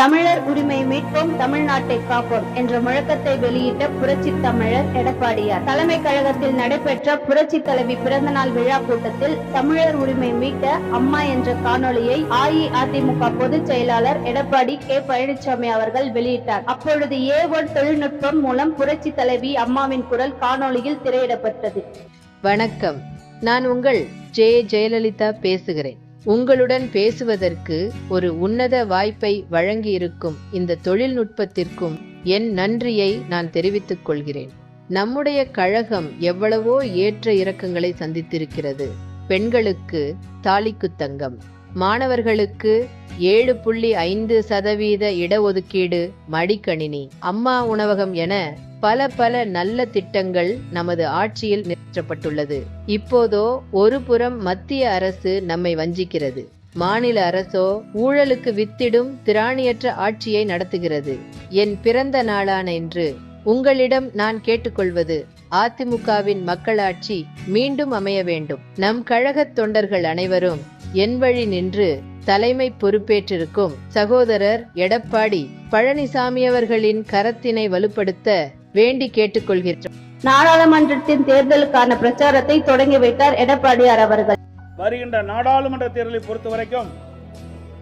தமிழர் உரிமை மீட்போம் தமிழ்நாட்டை காப்போம் என்ற முழக்கத்தை வெளியிட்ட புரட்சி தமிழர் எடப்பாடியார். தலைமை கழகத்தில் நடைபெற்ற புரட்சி தலைவி பிறந்தநாள் விழா கூட்டத்தில் தமிழர் உரிமை மீட்ட அம்மா என்ற காணொளியை அஇஅதிமுக பொதுச் செயலாளர் எடப்பாடி கே. பழனிசாமி அவர்கள் வெளியிட்டார். அப்பொழுது ஏ ஒன் தொழில்நுட்பம் மூலம் புரட்சி தலைவி அம்மாவின் குரல் காணொளியில் திரையிடப்பட்டது. வணக்கம். நான் உங்கள் ஜே. ஜெயலலிதா பேசுகிறேன். உங்களுடன் பேசுவதற்கு ஒரு உன்னத வாய்ப்பை வழங்கியிருக்கும் இந்த தொழில்நுட்பத்திற்கும் என் நன்றியை நான் தெரிவித்துக் கொள்கிறேன். நம்முடைய கழகம் எவ்வளவோ ஏற்ற இறக்கங்களை சந்தித்திருக்கிறது. பெண்களுக்கு தாலிக்கு தங்கம். மாணவர்களுக்கு ஏழு புள்ளி ஐந்து சதவீத இடஒதுக்கீடு மடிக்கணினி. அம்மா உணவகம் என பல பல நல்ல திட்டங்கள் நமது ஆட்சியில் நிறைவேற்றப்பட்டுள்ளது. இப்போதோ ஒரு புறம் மத்திய அரசு நம்மை வஞ்சிக்கிறது. மாநில அரசோ ஊழலுக்கு வித்திடும் திராணியற்ற ஆட்சியை நடத்துகிறது. என் பிறந்த நாளான இன்று உங்களிடம் நான் கேட்டுக்கொள்வது அதிமுகவின் மக்களாட்சி மீண்டும் அமைய வேண்டும். நம் கழகத் தொண்டர்கள் அனைவரும் என் வழி நின்று தலைமை பொறுப்பேற்றிருக்கும் சகோதரர் எடப்பாடி பழனிசாமி அவர்களின் கரத்தினை வலுப்படுத்த வேண்டி கேட்டுக்கொள்கிறோம் நாடாளுமன்றத்தின் தேர்தலுக்கான பிரச்சாரத்தை தொடங்கி வைத்தார் எடப்பாடியார் அவர்கள். வருகின்ற நாடாளுமன்ற தேர்தலை பொறுத்த வரைக்கும்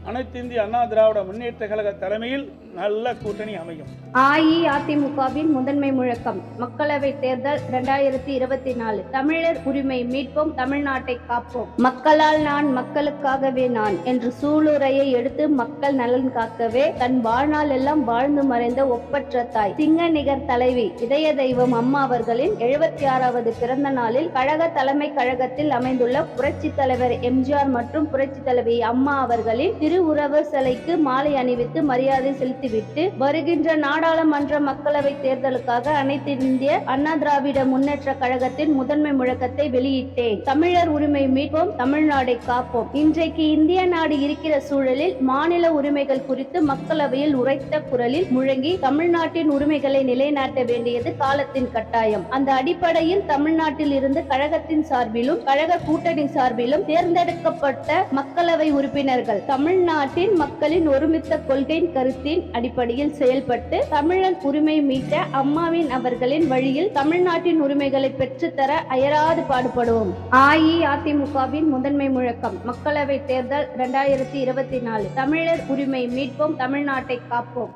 அனைத்து இந்திய அண்ணா திராவிட முன்னேற்ற கழக தலைமையில் நல்ல கூட்டணி அமையும். அஇஅதிமுகவின் முதன்மை முழக்கம் மக்களவை தேர்தல் இரண்டாயிரத்தி இருபத்தி நாலு. தமிழர் உரிமை மீட்போம் தமிழ்நாட்டை காப்போம். மக்களால் நான் மக்களுக்காகவே நான் என்று சூளுரையை எடுத்து மக்கள் நலன் காக்கவே தன் வாழ்நாள் எல்லாம் வாழ்ந்து மறைந்த ஒப்பற்ற தாய். சிங்க நிகர் தலைவி இதய தெய்வம் அம்மா அவர்களின் எழுபத்தி ஆறாவது பிறந்த நாளில் கழக தலைமை கழகத்தில் அமைந்துள்ள புரட்சி தலைவர் எம்ஜிஆர் மற்றும் புரட்சி தலைவி அம்மா அவர்களின் திருவுறவர் சிலைக்கு மாலை அணிவித்து மரியாதை செலுத்தி செலுத்திவிட்டு வருகின்ற நாடாளுமன்ற மக்களவை தேர்தலுக்காக அனைத்து இந்திய அண்ணா திராவிட முன்னேற்ற கழகத்தின் முதன்மை முழக்கத்தை வெளியிட்டேன். தமிழர் உரிமை மீட்போம் தமிழ்நாடை காப்போம். இன்றைக்கு இந்திய நாடு இருக்கிற சூழலில் மாநில உரிமைகள் குறித்து மக்களவையில் உரைத்த குரலில் முழங்கி தமிழ்நாட்டின் உரிமைகளை நிலைநாட்ட வேண்டியது காலத்தின் கட்டாயம். அந்த அடிப்படையில் தமிழ்நாட்டில் இருந்து கழகத்தின் சார்பிலும் கழக கூட்டணி சார்பிலும் தேர்ந்தெடுக்கப்பட்ட மக்களவை உறுப்பினர்கள். தமிழ்நாட்டின் மக்களின் ஒருமித்த கொள்கையின் கருத்தின் அடிப்படையில் செயல்பட்டு தமிழன் உரிமை மீட்ட அம்மாவின் அவர்களின் வழியில் தமிழ்நாட்டின் உரிமைகளை பெற்றுத்தர அயராது பாடுபடுவோம். அஇஅதிமுகவின் முதன்மை முழக்கம் மக்களவை தேர்தல் இரண்டாயிரத்தி இருபத்தி நாலு. தமிழர் உரிமை மீட்போம் தமிழ்நாட்டை காப்போம்.